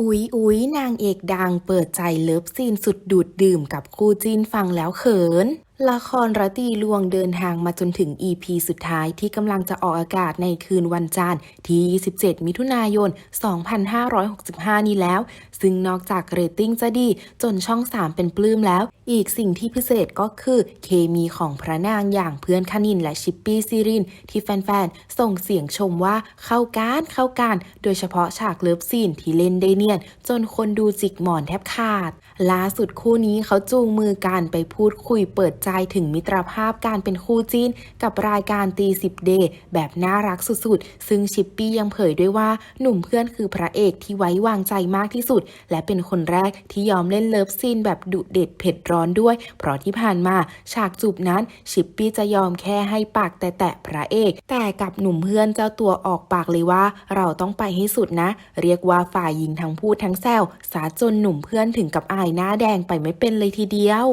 อุ๊ยอุ๊ยนางเอกดังเปิดใจเลิฟซีนสุดดูดดื่มกับคู่จีนฟังแล้วเขิน ละครระตีลวงเดินทางมาจนถึง EP สุดท้ายที่กำลังจะออกอากาศในคืนวันจันทร์ที่ 27 มิถุนายน 2565 นี้แล้ว ซึ่งนอกจากเรตติ้งจะดีจนช่อง 3 เป็นปลื้มแล้ว อีกสิ่งที่พิเศษก็คือเคมีของพระนางอย่างเพื่อนคณินและชิปปี้ซีริน ที่แฟนๆ ส่งเสียงชมว่าเข้าการเข้าการ โดยเฉพาะฉากเลิฟซีนที่เล่นได้เนียน จนคนดูจิกหมอนแทบขาด ล่าสุดคู่นี้เขาจูงมือกันไปพูดคุยเปิดใจถึงมิตรภาพการเป็นคู่จิ้นกับรายการตีสิบเดย์แบบน่ารักสุดๆ ซึ่งชิปปี้ยังเผยด้วยว่าหนุ่มเพื่อนคือพระเอกที่ไว้วางใจมากที่สุด และเป็นคนแรกที่ยอมเล่นเลิฟซีนแบบดุเด็ดเผ็ดร้อนร้อนด้วย เพราะที่ผ่านมาฉากจูบนั้นชิปปี้จะยอมแค่ให้ปากแต่แตะพระเอก แต่กับหนุ่มเพื่อนเจ้าตัวออกปากเลยว่า เราต้องไปให้สุดนะ เรียกว่าฝ่ายหญิงทั้งพูดทั้งแซวสาจนหนุ่มเพื่อนถึงกับอายหน้าแดงไปไม่เป็นเลยทีเดียว